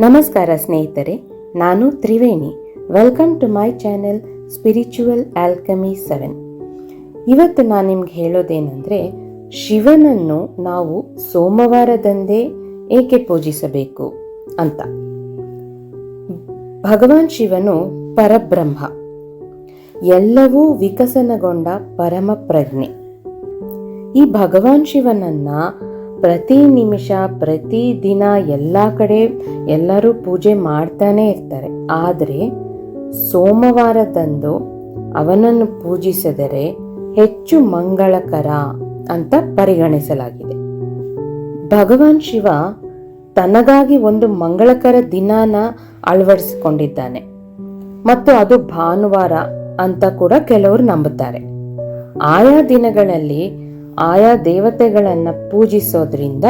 ನಮಸ್ಕಾರ ಸ್ನೇಹಿತರೆ, ನಾನು Triveni. Welcome to my channel spiritual alchemy seven ಇವತ್ತು ನಾನು ನಿಮ್ಗೆ ಹೇಳೋದೇನೆಂದರೆ, ಶಿವನನ್ನು ನಾವು ಸೋಮವಾರದಂದೇ ಏಕೆ ಪೂಜಿಸಬೇಕು ಅಂತ. ಭಗವಾನ್ ಶಿವನು ಪರಬ್ರಹ್ಮ. ಎಲ್ಲವೂ ವಿಕಸನಗೊಂಡ ಪರಮ ಪ್ರಜ್ಞೆ. ಈ ಭಗವಾನ್ ಶಿವನನ್ನ ಪ್ರತಿ ನಿಮಿಷ, ಪ್ರತಿ ದಿನ ಎಲ್ಲ ಕಡೆ ಎಲ್ಲರೂ ಪೂಜೆ ಮಾಡ್ತಾನೆ ಇರ್ತಾರೆ. ಆದರೆ ಸೋಮವಾರದಂದು ಅವನನ್ನು ಪೂಜಿಸಿದರೆ ಹೆಚ್ಚು ಮಂಗಳಕರ ಅಂತ ಪರಿಗಣಿಸಲಾಗಿದೆ. ಭಗವಾನ್ ಶಿವ ತನಗಾಗಿ ಒಂದು ಮಂಗಳಕರ ದಿನಾನ ಅಳವಡಿಸಿಕೊಂಡಿದ್ದಾನೆ. ಮತ್ತು ಅದು ಭಾನುವಾರ ಅಂತ ಕೂಡ ಕೆಲವರು ನಂಬುತ್ತಾರೆ. ಆಯಾ ದಿನಗಳಲ್ಲಿ ಆಯಾ ದೇವತೆಗಳನ್ನು ಪೂಜಿಸೋದ್ರಿಂದ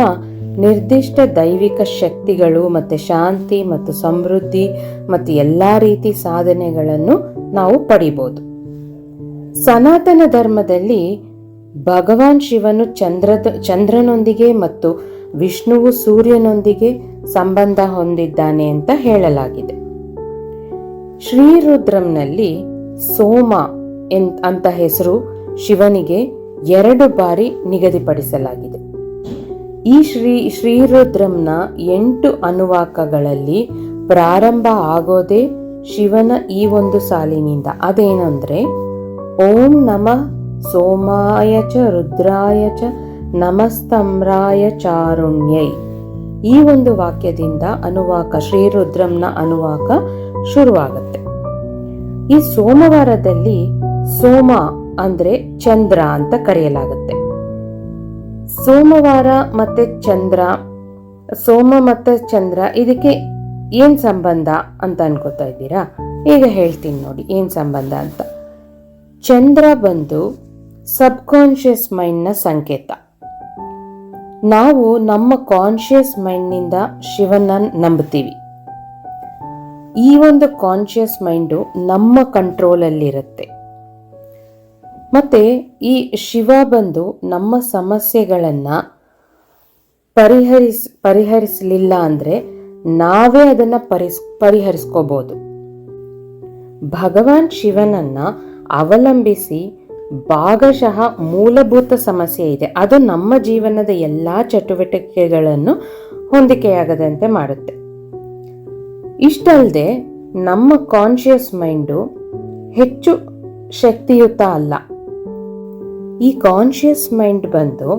ನಿರ್ದಿಷ್ಟ ದೈವಿಕ ಶಕ್ತಿಗಳು ಮತ್ತು ಶಾಂತಿ ಮತ್ತು ಸಮೃದ್ಧಿ ಮತ್ತು ಎಲ್ಲ ರೀತಿ ಸಾಧನೆಗಳನ್ನು ನಾವು ಪಡಿಬೋದು. ಸನಾತನ ಧರ್ಮದಲ್ಲಿ ಭಗವಾನ್ ಶಿವನು ಚಂದ್ರದ ಚಂದ್ರನೊಂದಿಗೆ ಮತ್ತು ವಿಷ್ಣುವು ಸೂರ್ಯನೊಂದಿಗೆ ಸಂಬಂಧ ಹೊಂದಿದ್ದಾನೆ ಅಂತ ಹೇಳಲಾಗಿದೆ. ಶ್ರೀರುದ್ರಂನಲ್ಲಿ ಸೋಮ ಅಂತ ಹೆಸರು ಶಿವನಿಗೆ ಎರಡು ಬಾರಿ ನಿಗದಿಪಡಿಸಲಾಗಿದೆ. ಈ ಶ್ರೀ ಶ್ರೀರುದ್ರಂನ ಎಂಟು ಅನುವಾಕಗಳಲ್ಲಿ ಪ್ರಾರಂಭ ಆಗೋದೇ ಶಿವನ ಈ ಒಂದು ಸಾಲಿನಿಂದ. ಅದೇನಂದ್ರೆ, ಓಂ ನಮ ಸೋಮಾಯ ಚ ರುದ್ರಾಯ ಚ ನಮಸ್ತಮ್ರಾಯ ಚಾರುಣ್ಯೈ. ಈ ಒಂದು ವಾಕ್ಯದಿಂದ ಅನುವಾಕ, ಶ್ರೀರುದ್ರಂನ ಅನುವಾಕ ಶುರುವಾಗುತ್ತೆ. ಈ ಸೋಮವಾರದಲ್ಲಿ ಸೋಮ ಅಂದ್ರೆ ಚಂದ್ರ ಅಂತ ಕರೆಯಲಾಗುತ್ತೆ. ಸೋಮವಾರ ಮತ್ತೆ ಚಂದ್ರ, ಸೋಮ ಮತ್ತೆ ಚಂದ್ರ, ಇದಕ್ಕೆ ಏನ್ ಸಂಬಂಧ ಅಂತ ಅನ್ಕೋತಾ ಇದ್ದೀರಾ? ಈಗ ಹೇಳ್ತೀನಿ ನೋಡಿ, ಏನ್ ಸಂಬಂಧ ಅಂತ. ಚಂದ್ರ ಬಂದು ಸಬ್ಕಾನ್ಷಿಯಸ್ ಮೈಂಡ್ನ ಸಂಕೇತ. ನಾವು ನಮ್ಮ ಕಾನ್ಷಿಯಸ್ ಮೈಂಡ್ನಿಂದ ಶಿವನ ನಂಬ್ತೀವಿ ಈ ಒಂದು ಕಾನ್ಷಿಯಸ್ ಮೈಂಡು ನಮ್ಮ ಕಂಟ್ರೋಲಲ್ಲಿರುತ್ತೆ. ಮತ್ತೆ ಈ ಶಿವ ಬಂದು ನಮ್ಮ ಸಮಸ್ಯೆಗಳನ್ನು ಪರಿಹರಿಸ್, ಪರಿಹರಿಸಲಿಲ್ಲ ಅಂದರೆ ನಾವೇ ಅದನ್ನು ಪರಿಸ್, ಪರಿಹರಿಸ್ಕೋಬೋದು. ಭಗವಾನ್ ಶಿವನನ್ನ ಅವಲಂಬಿಸಿ ಭಾಗಶಃ ಮೂಲಭೂತ ಸಮಸ್ಯೆ ಇದೆ. ಅದು ನಮ್ಮ ಜೀವನದ ಎಲ್ಲ ಚಟುವಟಿಕೆಗಳನ್ನು ಹೊಂದಿಕೆಯಾಗದಂತೆ ಮಾಡುತ್ತೆ. ಇಷ್ಟಲ್ಲದೆ ನಮ್ಮ ಕಾನ್ಷಿಯಸ್ ಮೈಂಡು ಹೆಚ್ಚು ಶಕ್ತಿಯುತ ಅಲ್ಲ. ಈ ಕಾನ್ಷಿಯಸ್ ಮೈಂಡ್ ಬಂದು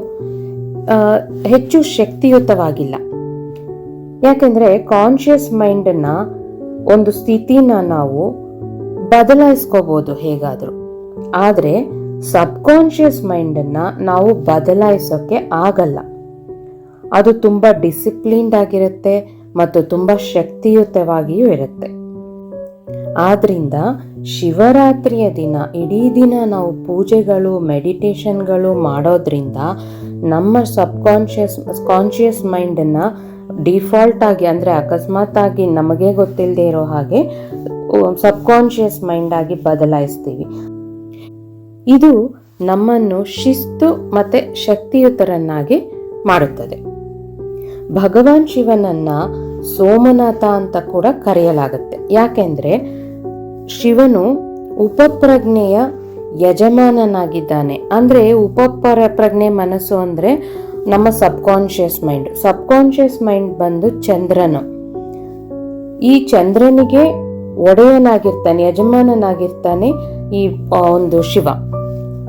ಹೆಚ್ಚು ಶಕ್ತಿಯುತವಾಗಿಲ್ಲ. ಯಾಕೆಂದ್ರೆ ಕಾನ್ಷಿಯಸ್ ಮೈಂಡನ್ನ ಒಂದು ಸ್ಥಿತಿನ ನಾವು ಬದಲಾಯಿಸ್ಕೋಬಹುದು ಹೇಗಾದರೂ. ಆದರೆ ಸಬ್ಕಾನ್ಷಿಯಸ್ ಮೈಂಡನ್ನು ನಾವು ಬದಲಾಯಿಸೋಕೆ ಆಗಲ್ಲ. ಅದು ತುಂಬ ಡಿಸಿಪ್ಲಿನ್ಡ್ ಆಗಿರುತ್ತೆ ಮತ್ತು ತುಂಬ ಶಕ್ತಿಯುತವಾಗಿಯೂ ಇರುತ್ತೆ. ಆದ್ರಿಂದ ಶಿವರಾತ್ರಿಯ ದಿನ, ಇಡೀ ದಿನ ನಾವು ಪೂಜೆಗಳು, ಮೆಡಿಟೇಷನ್ಗಳು ಮಾಡೋದ್ರಿಂದ ನಮ್ಮ ಸಬ್ಕಾನ್ಷಿಯಸ್, ಕಾನ್ಷಿಯಸ್ ಮೈಂಡನ್ನು ಡಿಫಾಲ್ಟ್ ಆಗಿ, ಅಂದರೆ ಅಕಸ್ಮಾತ್ ಆಗಿ ನಮಗೆ ಗೊತ್ತಿಲ್ಲದೆ ಇರೋ ಹಾಗೆ, ಸಬ್ಕಾನ್ಷಿಯಸ್ ಮೈಂಡ್ ಆಗಿ ಬದಲಾಯಿಸ್ತೀವಿ. ಇದು ನಮ್ಮನ್ನು ಶಿಸ್ತು ಮತ್ತೆ ಶಕ್ತಿಯುತರನ್ನಾಗಿ ಮಾಡುತ್ತದೆ. ಭಗವಾನ್ ಶಿವನನ್ನ ಸೋಮನಾಥ ಅಂತ ಕೂಡ ಕರೆಯಲಾಗುತ್ತೆ. ಯಾಕೆಂದ್ರೆ ಶಿವನು ಉಪಪ್ರಜ್ಞೆಯ ಯಜಮಾನನಾಗಿದ್ದಾನೆ. ಅಂದ್ರೆ ಉಪಪರ ಪ್ರಜ್ಞೆ ಮನಸ್ಸು ಅಂದ್ರೆ ನಮ್ಮ ಸಬ್ಕಾನ್ಷಿಯಸ್ ಮೈಂಡ್. ಸಬ್ಕಾನ್ಷಿಯಸ್ ಮೈಂಡ್ ಬಂದು ಚಂದ್ರನು. ಈ ಚಂದ್ರನಿಗೆ ಒಡೆಯನಾಗಿರ್ತಾನೆ, ಯಜಮಾನನಾಗಿರ್ತಾನೆ ಈ ಒಂದು ಶಿವ.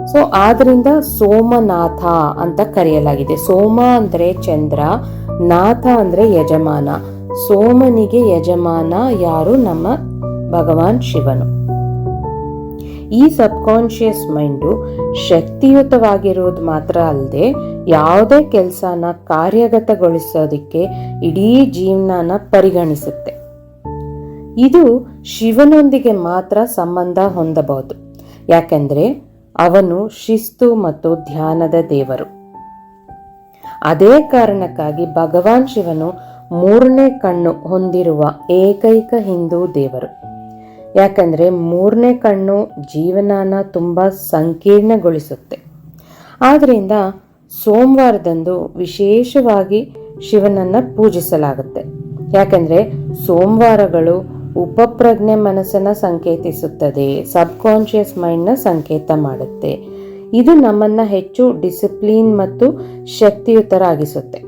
ಸೊ, ಆದ್ರಿಂದ ಸೋಮನಾಥ ಅಂತ ಕರೆಯಲಾಗಿದೆ. ಸೋಮ ಅಂದ್ರೆ ಚಂದ್ರ, ನಾಥ ಅಂದ್ರೆ ಯಜಮಾನ. ಸೋಮನಿಗೆ ಯಜಮಾನ ಯಾರು? ನಮ್ಮ ಭಗವಾನ್ ಶಿವನು. ಈ ಸಬ್ಕಾನ್ಷಿಯಸ್ ಮೈಂಡು ಶಕ್ತಿಯುತವಾಗಿರೋದು ಮಾತ್ರ ಅಲ್ಲದೆ ಯಾವುದೇ ಕೆಲಸನ ಕಾರ್ಯಗತಗೊಳಿಸೋದಕ್ಕೆ ಇಡೀ ಜೀವನನ ಪರಿಗಣಿಸುತ್ತೆ. ಇದು ಶಿವನೊಂದಿಗೆ ಮಾತ್ರ ಸಂಬಂಧ ಹೊಂದಬಹುದು. ಯಾಕೆಂದರೆ ಅವನು ಶಿಸ್ತು ಮತ್ತು ಧ್ಯಾನದ ದೇವರು. ಅದೇ ಕಾರಣಕ್ಕಾಗಿ ಭಗವಾನ್ ಶಿವನು ಮೂರನೇ ಕಣ್ಣು ಹೊಂದಿರುವ ಏಕೈಕ ಹಿಂದೂ ದೇವರು. ಯಾಕಂದ್ರೆ ಮೂರನೇ ಕಣ್ಣು ಜೀವನನ ತುಂಬ ಸಂಕೀರ್ಣಗೊಳಿಸುತ್ತೆ. ಆದ್ದರಿಂದ ಸೋಮವಾರದಂದು ವಿಶೇಷವಾಗಿ ಶಿವನನ್ನ ಪೂಜಿಸಲಾಗುತ್ತೆ. ಯಾಕಂದ್ರೆ ಸೋಮವಾರಗಳು ಉಪಪ್ರಜ್ಞೆ ಮನಸ್ಸನ್ನು ಸಂಕೇತಿಸುತ್ತದೆ, ಸಬ್ಕಾನ್ಷಿಯಸ್ ಮೈಂಡ್ನ ಸಂಕೇತ ಮಾಡುತ್ತೆ. ಇದು ನಮ್ಮನ್ನ ಹೆಚ್ಚು ಡಿಸಿಪ್ಲಿನ್ ಮತ್ತು ಶಕ್ತಿಯುತರಾಗಿಸುತ್ತೆ.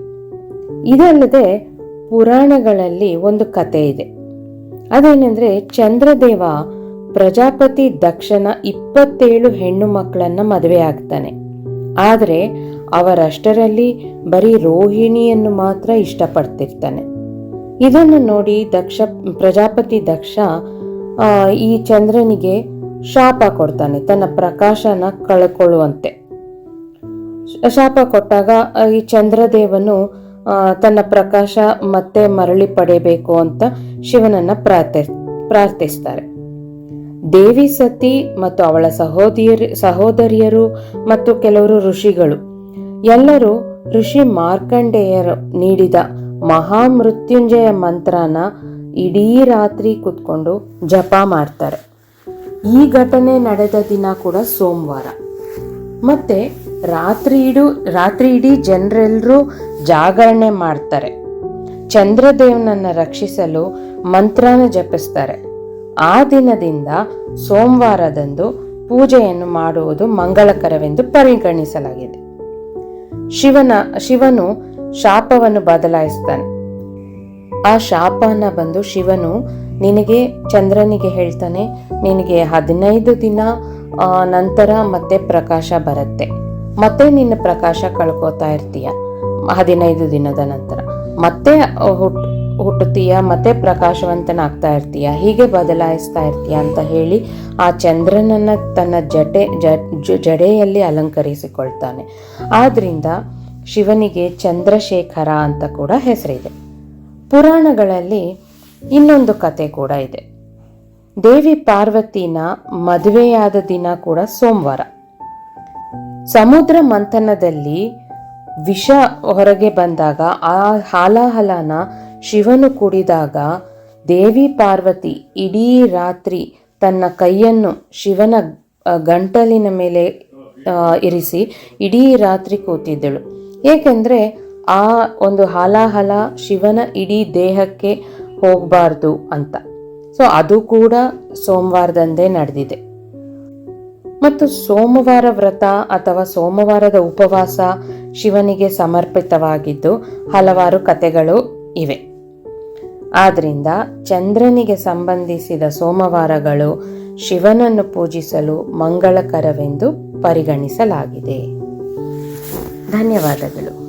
ಇದಲ್ಲದೆ ಪುರಾಣಗಳಲ್ಲಿ ಒಂದು ಕತೆ ಇದೆ. ಅದೇನೆಂದ್ರೆ ಚಂದ್ರದೇವ ಪ್ರಜಾಪತಿ ದಕ್ಷನ ಇಪ್ಪತ್ತೇಳು ಹೆಣ್ಣು ಮಕ್ಕಳನ್ನ ಮದುವೆ ಆಗ್ತಾನೆ. ಆದರೆ ಅವರಷ್ಟರಲ್ಲಿ ಬರೀ ರೋಹಿಣಿಯನ್ನು ಮಾತ್ರ ಇಷ್ಟಪಡ್ತಿರ್ತಾನೆ. ಇದನ್ನು ನೋಡಿ ದಕ್ಷ, ಪ್ರಜಾಪತಿ ದಕ್ಷ ಈ ಚಂದ್ರನಿಗೆ ಶಾಪ ಕೊಡ್ತಾನೆ, ತನ್ನ ಪ್ರಕಾಶನ ಕಳ್ಕೊಳ್ಳುವಂತೆ. ಶಾಪ ಕೊಟ್ಟಾಗ ಈ ಚಂದ್ರದೇವನು ತನ್ನ ಪ್ರಕಾಶ ಮತ್ತೆ ಮರಳಿ ಪಡೆಯಬೇಕು ಅಂತ ಶಿವನನ್ನ ಪ್ರಾರ್ಥಿ, ಪ್ರಾರ್ಥಿಸ್ತಾರೆ. ದೇವಿ ಸತಿ ಮತ್ತು ಅವಳ ಸಹೋದರಿ ಸಹೋದರಿಯರು ಮತ್ತು ಕೆಲವರು ಋಷಿಗಳು. ಎಲ್ಲರೂ ಋಷಿ ಮಾರ್ಕಂಡೇಯರು ನೀಡಿದ ಮಹಾಮೃತ್ಯುಂಜಯ ಮಂತ್ರನ ಇಡೀ ರಾತ್ರಿ ಕುತ್ಕೊಂಡು ಜಪ ಮಾಡ್ತಾರೆ. ಈ ಘಟನೆ ನಡೆದ ದಿನ ಕೂಡ ಸೋಮವಾರ. ಮತ್ತೆ ರಾತ್ರಿ ಇಡೀ ರಾತ್ರಿ ಇಡೀ ಜನರೆಲ್ಲರೂ ಜಾಗರಣೆ ಮಾಡ್ತಾರೆ. ಚಂದ್ರದೇವನನ್ನು ರಕ್ಷಿಸಲು ಮಂತ್ರನ ಜಪಿಸ್ತಾರೆ. ಆ ದಿನದಿಂದ ಸೋಮವಾರದಂದು ಪೂಜೆಯನ್ನು ಮಾಡುವುದು ಮಂಗಳಕರವೆಂದು ಪರಿಗಣಿಸಲಾಗಿದೆ. ಶಿವನ, ಶಿವನು ಶಾಪವನ್ನು ಬದಲಾಯಿಸ್ತಾನೆ. ಆ ಶಾಪನ ಬಂದು ಶಿವನು ನಿನಗೆ, ಚಂದ್ರನಿಗೆ ಹೇಳ್ತಾನೆ, ನಿನಗೆ ಹದಿನೈದು ದಿನ ನಂತರ ಮತ್ತೆ ಪ್ರಕಾಶ ಬರುತ್ತೆ. ಮತ್ತೆ ನಿನ್ನ ಪ್ರಕಾಶ ಕಳ್ಕೊತಾ ಇರ್ತೀಯ. ಹದಿನೈದು ದಿನದ ನಂತರ. ಮತ್ತೆ ಹುಟ್, ಹುಟ್ಟುತ್ತೀಯ? ಮತ್ತೆ ಪ್ರಕಾಶವಂತನಾಗ್ತಾ ಇರ್ತೀಯ? ಹೀಗೆ ಬದಲಾಯಿಸ್ತಾ ಇರ್ತೀಯ ಅಂತ ಹೇಳಿ ಆ ಚಂದ್ರನನ್ನ ತನ್ನ ಜಟೆ ಜಡೆಯಲ್ಲಿ ಅಲಂಕರಿಸಿಕೊಳ್ತಾನೆ. ಆದ್ರಿಂದ ಶಿವನಿಗೆ ಚಂದ್ರಶೇಖರ ಅಂತ ಕೂಡ ಹೆಸರಿದೆ. ಪುರಾಣಗಳಲ್ಲಿ ಇನ್ನೊಂದು ಕತೆ ಕೂಡ ಇದೆ. ದೇವಿ ಪಾರ್ವತಿನ ಮದುವೆಯಾದ ದಿನ ಕೂಡ ಸೋಮವಾರ. ಸಮುದ್ರ ಮಂಥನದಲ್ಲಿ ವಿಷ ಹೊರಗೆ ಬಂದಾಗ ಆ ಹಾಲಾಹಲನ ಶಿವನು ಕುಡಿದಾಗ ದೇವಿ ಪಾರ್ವತಿ ಇಡೀ ರಾತ್ರಿ ತನ್ನ ಕೈಯನ್ನು ಶಿವನ ಗಂಟಲಿನ ಮೇಲೆ ಇರಿಸಿ ಇಡೀ ರಾತ್ರಿ ಕೂತಿದ್ದಳು. ಏಕೆಂದರೆ ಆ ಒಂದು ಹಾಲಾಹಲ ಶಿವನ ಇಡೀ ದೇಹಕ್ಕೆ ಹೋಗಬಾರ್ದು ಅಂತ. ಸೊ ಅದು ಕೂಡ ಸೋಮವಾರದಂದೇ ನಡೆದಿದೆ. ಮತ್ತು ಸೋಮವಾರ ವ್ರತ ಅಥವಾ ಸೋಮವಾರದ ಉಪವಾಸ ಶಿವನಿಗೆ ಸಮರ್ಪಿತವಾಗಿದ್ದು ಹಲವಾರು ಕಥೆಗಳು ಇವೆ. ಆದ್ದರಿಂದ ಚಂದ್ರನಿಗೆ ಸಂಬಂಧಿಸಿದ ಸೋಮವಾರಗಳು ಶಿವನನ್ನು ಪೂಜಿಸಲು ಮಂಗಳಕರವೆಂದು ಪರಿಗಣಿಸಲಾಗಿದೆ. ಧನ್ಯವಾದಗಳು.